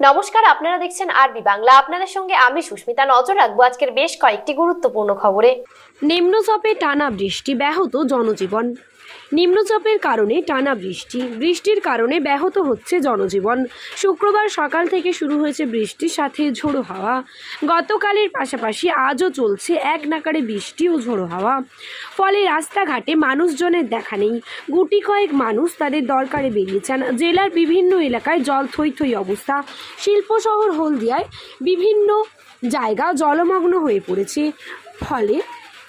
নমস্কার, আপনারা দেখছেন আরবি বাংলা। আপনাদের সঙ্গে আমি সুস্মিতা। নজর রাখব আজকের বেশ কয়েকটি গুরুত্বপূর্ণ খবরে। নিম্নচাপে টানা বৃষ্টি, ব্যাহত জনজীবন। নিম্নচাপের কারণে টানা বৃষ্টি। বৃষ্টির কারণে ব্যাহত হচ্ছে জনজীবন। শুক্রবার সকাল থেকে শুরু হয়েছে বৃষ্টির সাথে ঝোড়ো হাওয়া। গতকালের পাশাপাশি আজও চলছে এক নাকারে বৃষ্টি ও ঝোড়ো হাওয়া। ফলে রাস্তাঘাটে মানুষজনের দেখা নেই। গুটি কয়েক মানুষ তাদের দরকারে বেরিয়েছেন। জেলার বিভিন্ন এলাকায় জল থই থই অবস্থা। শিল্প শহর হলদিয়ায় বিভিন্ন জায়গা জলমগ্ন হয়ে পড়েছে। ফলে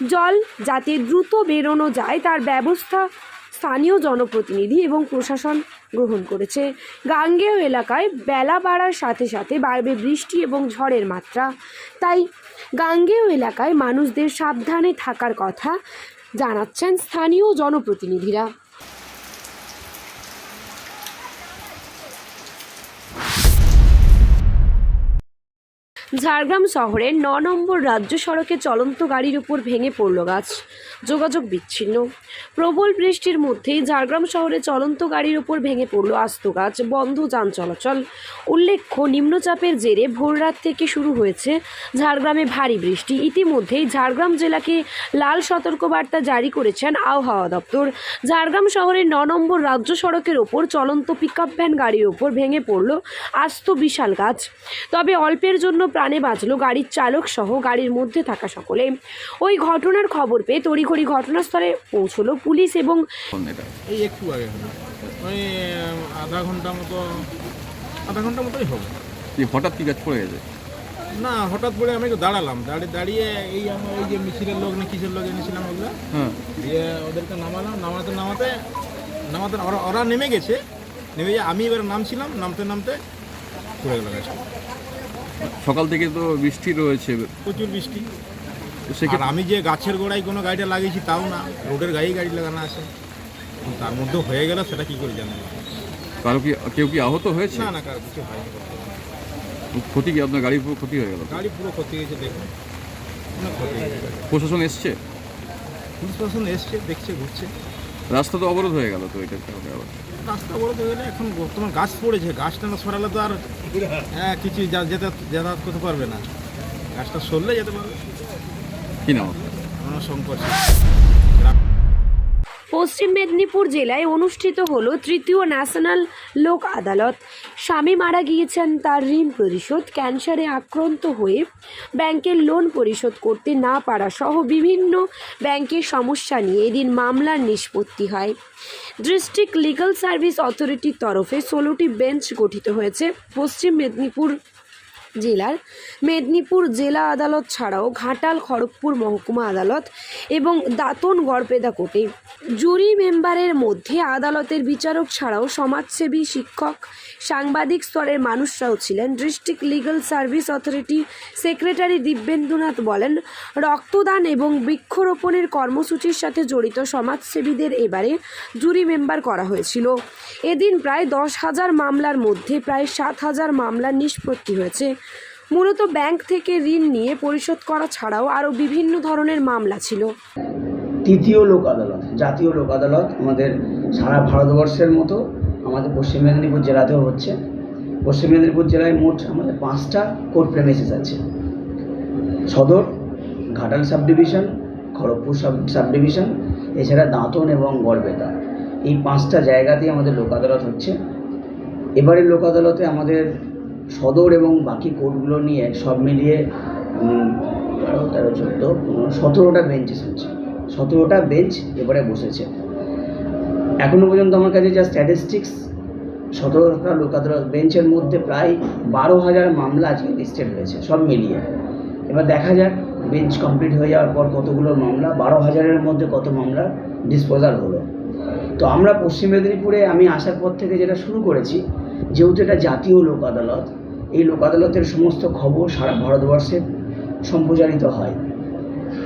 জল যাতে দ্রুত বেরোনো যায়, তার ব্যবস্থা স্থানীয় জনপ্রতিনিধি এবং প্রশাসন গ্রহণ করেছে। গাঙ্গেয় এলাকায় বেলা বাড়ার সাথে সাথে বাড়বে বৃষ্টি এবং ঝড়ের মাত্রা। তাই গাঙ্গেয় এলাকায় মানুষদের সাবধানে থাকার কথা জানাচ্ছেন স্থানীয় জনপ্রতিনিধিরা। ঝাড়গ্রাম শহরের ন নম্বর রাজ্য সড়কে চলন্ত গাড়ির উপর ভেঙে পড়ল গাছ। যোগাযোগ বিচ্ছিন্ন। প্রবল বৃষ্টির মধ্যেই ঝাড়গ্রাম শহরে চলন্ত গাড়ির উপর ভেঙে পড়ল আস্ত গাছ। বন্ধ যান চলাচল। উল্লেখ্য, নিম্নচাপের জেরে ভোররাত থেকে শুরু হয়েছে ঝাড়গ্রামে ভারী বৃষ্টি। ইতিমধ্যেই ঝাড়গ্রাম জেলাকে লাল সতর্কবার্তা জারি করেছেন আবহাওয়া দপ্তর। ঝাড়গ্রাম শহরের ন নম্বর রাজ্য সড়কের ওপর চলন্ত পিকআপ ভ্যান গাড়ির ওপর ভেঙে পড়ল আস্ত বিশাল গাছ। তবে অল্পের জন্য প্রাণে বাঁচল গাড়ির চালক সহ গাড়ির মধ্যে থাকা সকলে। ওই ঘটনার খবর পেয়ে তড়িঘড়ি ঘটনাস্থলে পৌঁছলো পুলিশ এবং এই একটু আগে ওই আধা ঘণ্টা মতো আধা ঘণ্টা মতোই হবে। হঠাৎ কি গাছ পড়ে গেছে? না হঠাৎ করে আমি একটু দাঁড়ালাম। দাঁড়িয়ে দাঁড়িয়ে এই আমার ওই যে মিছিলের লোক না কিসের লোক এনেছিলাম ওগুলো? হ্যাঁ। দিয়ে ওদেরকে নামালাম। নামাতে নামাতে নামাতে ওরা ওরা নেমে গেছে। নেমে গিয়ে আমি এবার নামছিলাম নামতে নামতে পড়ে গেল গাছ সকাল থেকে তো বৃষ্টি রয়েছে। প্রচুর বৃষ্টি। সেক্ষেত্রে আমি যে গাছের গোড়ায় কোনো গাড়িটা লাগিয়েছি তাও না। রোডের গাড়ি গাড়ি লাগানো আছে। তার মধ্যে হয়ে গেল সেটা কি করে জানব? কারও কি কেউ কি আহত হয়েছে? না না কার কিছু হয়নি। ক্ষতি কি? আপনার গাড়ির পুরো ক্ষতি হয়ে গেল? গাড়ি পুরো ক্ষতি হয়েছে দেখুন। গাড়ি। প্রশাসন এসছে? প্রশাসন এসছে দেখছে ঘুরছে। রাস্তা তো অবরোধ হয়ে গেল তো এটা হবে আবার রাস্তা অবরোধ হয়ে গেলে এখন বর্তমান গাছ পড়েছে গাছটা না সরালে তো আর হ্যাঁ কিছু যেতে যাতায়াত করতে পারবে না। গাছটা সরলে যেতে পারবে। কি নাম আপনার? আমার সংকট শঙ্কর। পশ্চিম মেদিনীপুর জেলায় অনুষ্ঠিত হলো তৃতীয় ন্যাশনাল লোক আদালত। স্বামী মারা গিয়েছেন, তার ঋণ পরিশোধ, ক্যান্সারে আক্রান্ত হয়ে ব্যাংকের লোন পরিশোধ করতে না পারা সহ বিভিন্ন ব্যাংকের সমস্যা নিয়ে এদিন মামলার নিষ্পত্তি হয়। ডিস্ট্রিক্ট লিগাল সার্ভিস অথরিটির তরফে ষোলোটি বেঞ্চ গঠিত হয়েছে। পশ্চিম মেদিনীপুর জেলার মেদিনীপুর জেলা আদালত ছাড়াও ঘাটাল, খড়গপুর মহকুমা আদালত এবং দাঁতন গড়পেদা কোর্টে। জুরি মেম্বারের মধ্যে আদালতের বিচারক ছাড়াও সমাজসেবী, শিক্ষক, সাংবাদিক স্তরের মানুষরাও ছিলেন। District legal service authority secretary Dibyendunath বলেন, রক্তদান এবং বৃক্ষরোপণের কর্মসূচির সাথে জড়িত সমাজসেবীদের এবারে জুরি মেম্বার করা হয়েছিল। এদিন প্রায় দশ হাজার মামলার মধ্যে প্রায় সাত হাজার মামলার নিষ্পত্তি হয়েছে। মূলত ব্যাংক থেকে ঋণ নিয়ে পরিশোধ করা ছাড়াও আরও বিভিন্ন ধরনের মামলা ছিল। তৃতীয় লোক আদালত, জাতীয় লোক আদালত আমাদের সারা ভারতবর্ষের মতো আমাদের পশ্চিম মেদিনীপুর জেলাতেও হচ্ছে। পশ্চিম মেদিনীপুর জেলায় মোট আমাদের পাঁচটা কোর্ট প্রেমিসেস আছে। সদর, Ghatal sub division Kharagpur sub sub division এছাড়া দাঁতন এবং গড়বেতা। এই পাঁচটা জায়গাতেই আমাদের লোক আদালত হচ্ছে। এবারের লোক আদালতে আমাদের সদর এবং বাকি কোর্টগুলো নিয়ে সব মিলিয়ে বারো, তেরো, চোদ্দ, পনেরো, সতেরোটা বেঞ্চেস হচ্ছে। সতেরোটা বেঞ্চ এবারে বসেছে। এখনও পর্যন্ত আমার কাছে যা স্ট্যাটিস্টিক্স সতেরোটা লোক আদালত বেঞ্চের মধ্যে প্রায় বারো হাজার মামলা আজকে লিস্টেড হয়েছে, সব মিলিয়ে। এবার দেখা যাক, বেঞ্চ কমপ্লিট হয়ে যাওয়ার পর কতগুলো মামলা, বারো হাজারের মধ্যে কত মামলা ডিসপোজাল হলো। তো আমরা পশ্চিম মেদিনীপুরে আমি আসার পর থেকে যেটা শুরু করেছি, যেহেতু এটা জাতীয় লোক আদালত এই লোক আদালতের সমস্ত খবর সারা ভারতবর্ষে সম্প্রচারিত হয়।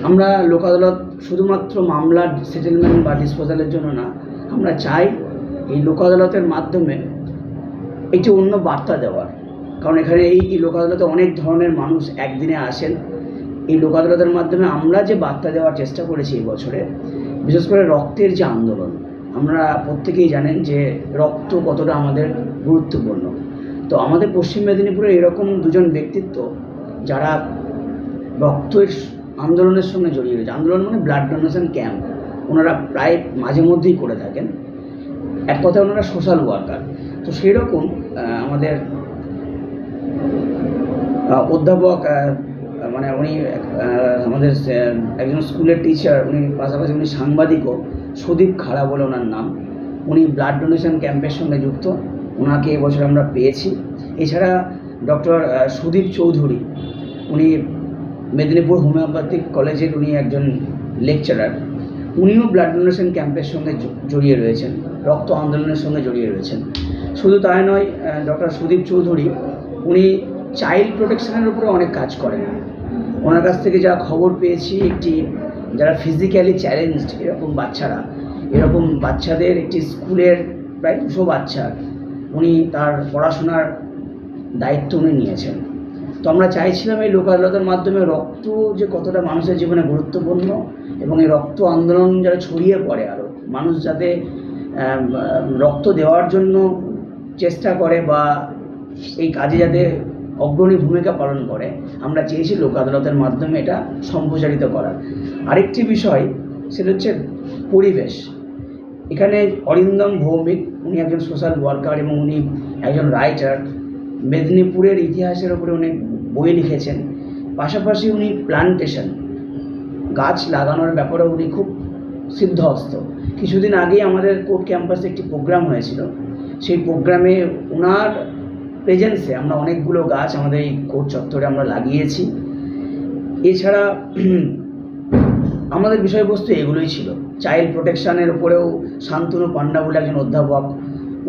আমরা লোক আদালত শুধুমাত্র মামলার সেটেলমেন্ট বা ডিসপোজালের জন্য না, আমরা চাই এই লোক আদালতের মাধ্যমে একটি অন্য বার্তা দেওয়ার। কারণ এখানে এই লোক আদালতে অনেক ধরনের মানুষ একদিনে আসেন। এই লোক আদালতের মাধ্যমে আমরা যে বার্তা দেওয়ার চেষ্টা করেছি এই বছরে, বিশেষ করে রক্তের যে আন্দোলন আমরা প্রত্যেকেই জানেন যে রক্ত কতটা আমাদের গুরুত্বপূর্ণ। তো আমাদের পশ্চিম মেদিনীপুরে এরকম দুজন ব্যক্তিত্ব যারা রক্তের আন্দোলনের সঙ্গে জড়িয়ে রয়েছে। আন্দোলন মানে ব্লাড ডোনেশন ক্যাম্প ওনারা প্রায় মাঝে মধ্যেই করে থাকেন। এক কথায় ওনারা সোশ্যাল ওয়ার্কার তো সেই রকম আমাদের অধ্যাপক মানে উনি আমাদের একজন স্কুলের টিচার উনি পাশাপাশি উনি সাংবাদিকও, সুদীপ খাড়া বলে ওনার নাম। উনি ব্লাড ডোনেশন ক্যাম্পের সঙ্গে যুক্ত। ওনাকে এবছর আমরা পেয়েছি। এছাড়া ডক্টর সুদীপ চৌধুরী, উনি মেদিনীপুর হোমিওপ্যাথিক কলেজের উনি একজন লেকচারার। উনিও ব্লাড ডোনেশন ক্যাম্পের সঙ্গে জড়িয়ে রয়েছেন, রক্ত আন্দোলনের সঙ্গে জড়িয়ে রয়েছেন। শুধু তাই নয় ডক্টর সুদীপ চৌধুরী, উনি চাইল্ড প্রোটেকশনের উপরে অনেক কাজ করেন। ওনার কাছ থেকে যা খবর পেয়েছি, একটি যারা ফিজিক্যালি চ্যালেঞ্জড এরকম বাচ্চারা, এরকম বাচ্চাদের একটি স্কুলের প্রায় দুশো বাচ্চা উনি তার পড়াশোনার দায়িত্ব উনি নিয়েছেন। তো আমরা চাইছিলাম এই লোক আদালতের মাধ্যমে রক্ত যে কতটা মানুষের জীবনে গুরুত্বপূর্ণ এবং এই রক্ত আন্দোলন যারা ছড়িয়ে পড়ে আরও মানুষ যাতে রক্ত দেওয়ার জন্য চেষ্টা করে বা এই কাজে যাতে অগ্রণী ভূমিকা পালন করে, আমরা চেয়েছি লোক আদালতের মাধ্যমে এটা সম্প্রচারিত করার। আরেকটি বিষয়, সেটা হচ্ছে পরিবেশ। এখানে অরিন্দম ভৌমিক, উনি একজন সোশ্যাল ওয়ার্কার এবং উনি একজন রাইটার মেদিনীপুরের ইতিহাসের ওপরে উনি বই লিখেছেন। পাশাপাশি উনি প্লান্টেশন গাছ লাগানোর ব্যাপারে উনি খুব সিদ্ধহস্ত। কিছুদিন আগেই আমাদের কোর্ট ক্যাম্পাসে একটি প্রোগ্রাম হয়েছিল। সেই প্রোগ্রামে ওনার প্রেজেন্সে আমরা অনেকগুলো গাছ আমাদের এই কোর্ট চত্বরে আমরা লাগিয়েছি। এছাড়া, আমাদের বিষয়বস্তু এগুলোই ছিল। চাইল্ড প্রোটেকশনের উপরেও শান্তনু পান্ডা বলে একজন অধ্যাপক,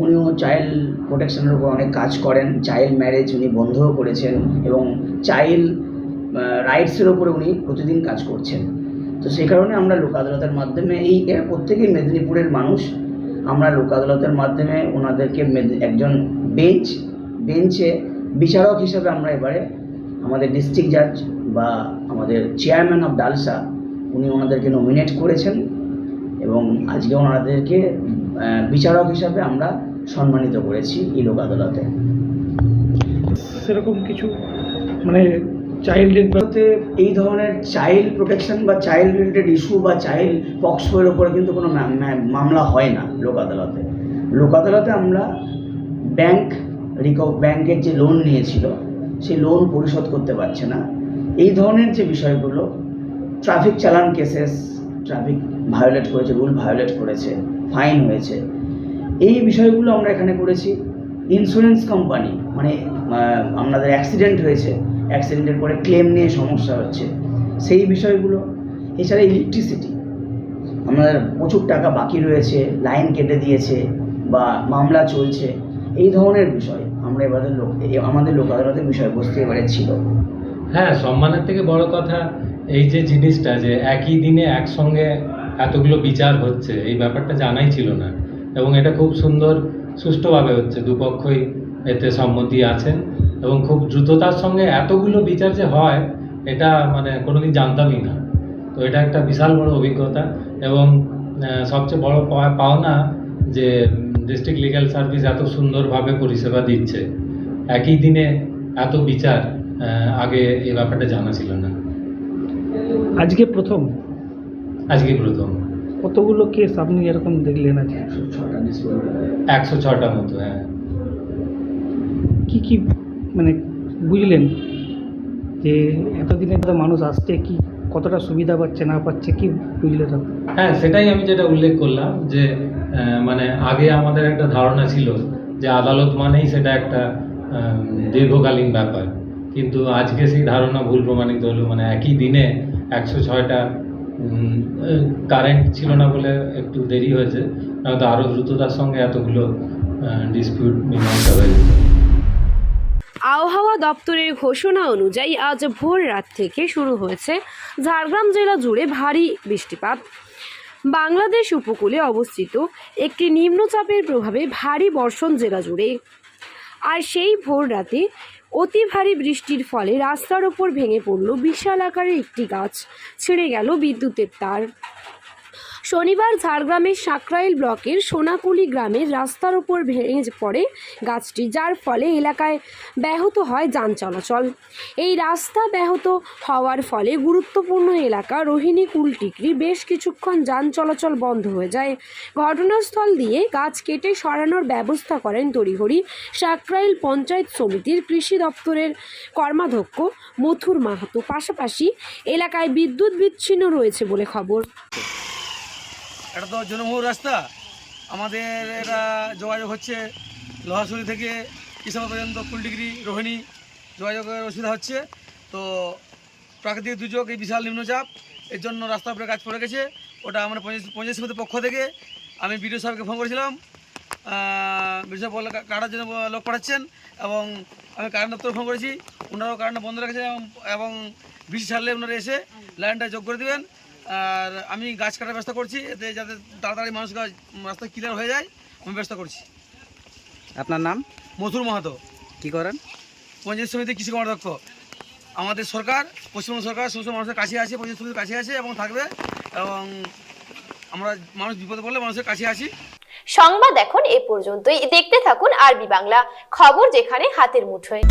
উনিও চাইল্ড প্রোটেকশনের উপর অনেক কাজ করেন। চাইল্ড ম্যারেজ উনি বন্ধও করেছেন এবং চাইল্ড রাইটসের ওপরে উনি প্রতিদিন কাজ করছেন। তো সেই কারণে আমরা লোক আদালতের মাধ্যমে এই প্রত্যেকেই মেদিনীপুরের মানুষ। আমরা লোক আদালতের মাধ্যমে ওনাদেরকে একজন বেঞ্চ বেঞ্চে বিচারক হিসেবে আমরা এবারে আমাদের ডিস্ট্রিক্ট জাজ বা আমাদের চেয়ারম্যান অফ ডালসা, উনি ওনাদেরকে নমিনেট করেছেন। এবং আজকে ওনাদেরকে বিচারক হিসাবে আমরা সম্মানিত করেছি এই লোক আদালতে। সেরকম কিছু মানে চাইল্ডের ভারতে এই ধরনের চাইল্ড প্রোটেকশন বা চাইল্ড রিলেটেড ইস্যু বা চাইল্ড পক্সোয়ের ওপরে কিন্তু কোনো মামলা হয় না লোক আদালতে। লোক আদালতে আমরা ব্যাংক রিকভ ব্যাংকের যে লোন নিয়েছিল সেই লোন পরিশোধ করতে পারছে না। এই ধরনের যে বিষয়গুলো ট্রাফিক চালান কেসেস ট্রাফিক ভায়োলেট করেছে রুল ভায়োলেট করেছে ফাইন হয়েছে। এই বিষয়গুলো আমরা এখানে করেছি। ইন্স্যুরেন্স কোম্পানি মানে আপনাদের অ্যাক্সিডেন্ট হয়েছে। অ্যাক্সিডেন্টের পরে ক্লেম নিয়ে সমস্যা হচ্ছে। সেই বিষয়গুলো, এছাড়া ইলেকট্রিসিটি আমাদের প্রচুর টাকা বাকি রয়েছে লাইন কেটে দিয়েছে বা মামলা চলছে। এই ধরনের বিষয় আমরা এবারে লোক আমাদের লোক আদালতের বিষয়বস্তু এবারে ছিল। হ্যাঁ সম্মানের থেকে বড় কথা এই যে জিনিসটা যে একই দিনে একসঙ্গে এতগুলো বিচার হচ্ছে, এই ব্যাপারটা জানাই ছিল না। এবং এটা খুব সুন্দর, সুষ্ঠুভাবে হচ্ছে, দুপক্ষই এতে সম্মতি আছেন। এবং খুব দ্রুততার সঙ্গে এতগুলো বিচার যে হয়, এটা মানে কোনোদিন জানতামই না। তো এটা একটা বিশাল বড় অভিজ্ঞতা। এবং সবচেয়ে বড় পাওনা যে, ডিস্ট্রিক্ট লিগ্যাল সার্ভিস এত সুন্দরভাবে পরিষেবা দিচ্ছে, একই দিনে এত বিচার আগে এই ব্যাপারটা জানা ছিল না। আজকে প্রথম? আজকে প্রথম। কতগুলো কেস আপনি এরকম দেখলেন আজকে? একশো ছটা মতো হ্যাঁ। কি কি মানে বুঝলেন যে এতদিনে তো মানুষ আসছে কি কতটা সুবিধা পাচ্ছে না পাচ্ছে কি বুঝলেন? হ্যাঁ সেটাই আমি যেটা উল্লেখ করলাম যে মানে আগে আমাদের একটা ধারণা ছিল যে আদালত মানেই সেটা একটা দীর্ঘকালীন ব্যাপার। কিন্তু আজকে সেই ধারণা ভুল প্রমাণিত হলো মানে একই দিনে একশো ছয়টা কারেন্ট ছিল না বলে একটু দেরি হয়েছে। নয়তো আরও দ্রুততার সঙ্গে এতগুলো ডিসপিউট মীমাংসা হয়ে যেত আবহাওয়া দপ্তরের ঘোষণা অনুযায়ী আজ ভোর রাত থেকে শুরু হয়েছে ঝাড়গ্রাম জেলা জুড়ে ভারী বৃষ্টিপাত। বাংলাদেশ উপকূলে অবস্থিত একটি নিম্নচাপের প্রভাবে ভারী বর্ষণ জেলা জুড়ে। আর সেই ভোর রাতে অতি ভারী বৃষ্টির ফলে রাস্তার ওপর ভেঙে পড়ল বিশাল আকারের একটি গাছ, ছিঁড়ে গেল বিদ্যুতের তার। শনিবার ঝাড়গ্রামের সাকরাইল ব্লকের সোনাকুলি গ্রামের রাস্তার উপর ভেঙে পড়ে গাছটি, যার ফলে এলাকায় ব্যাহত হয় যান চলাচল। এই রাস্তা ব্যাহত হওয়ার ফলে গুরুত্বপূর্ণ এলাকা রোহিণী কুলটিকরি বেশ কিছুক্ষণ যান চলাচল বন্ধ হয়ে যায়। ঘটনাস্থল দিয়ে গাছ কেটে সরানোর ব্যবস্থা করেন তড়িঘড়ি সাকরাইল পঞ্চায়েত সমিতির কৃষি দপ্তরের কর্মাধ্যক্ষ মথুর মাহাতো। পাশাপাশি এলাকায় বিদ্যুৎ বিচ্ছিন্ন রয়েছে বলে খবর। এটা তো জনবহুল রাস্তা। আমাদের এটা যোগাযোগ হচ্ছে লোহাশুরি থেকে কিষান পর্যন্ত কুলডিগ্রি রোহিণী যোগাযোগের অসুবিধা হচ্ছে। তো প্রাকৃতিক দুর্যোগ এই বিশাল নিম্নচাপ, এর জন্য রাস্তার উপরে কাজ পড়ে গেছে। ওটা আমরা পঞ্চায়েত সমিতির পক্ষ থেকে আমি বিডিও সাহেবকে ফোন করেছিলাম। সাহেব বলে কাটার জন্য লোক পাঠাচ্ছেন? এবং আমি কারেন্ট দপ্তরে ফোন করেছি। ওনারাও কারেন্ট বন্ধ রেখেছেন এবং বৃষ্টি ছাড়লে ওনারা এসে লাইনটা যোগ করে দেবেন। আর আমি গাছ কাটার ব্যবস্থা করছি এতে যাতে তাড়াতাড়ি মানুষ গাছ রাস্তা ক্লিয়ার হয়ে যায় আমি ব্যবস্থা করছি। আপনার নাম? মধুর মাহাতো। কি করেন? পঞ্চায়েত সমিতি কৃষি কর্মাধ্যক্ষ। আমাদের সরকার পশ্চিমবঙ্গ সরকার সমস্ত মানুষের কাছে আছে পঞ্চায়েত সমিতির কাছে আছে এবং থাকবে এবং আমরা মানুষ বিপদে পড়লে মানুষের কাছে আছি। সংবাদ এখন এ পর্যন্তই। দেখতে থাকুন আরবি বাংলা খবর যেখানে হাতের মুঠোয়।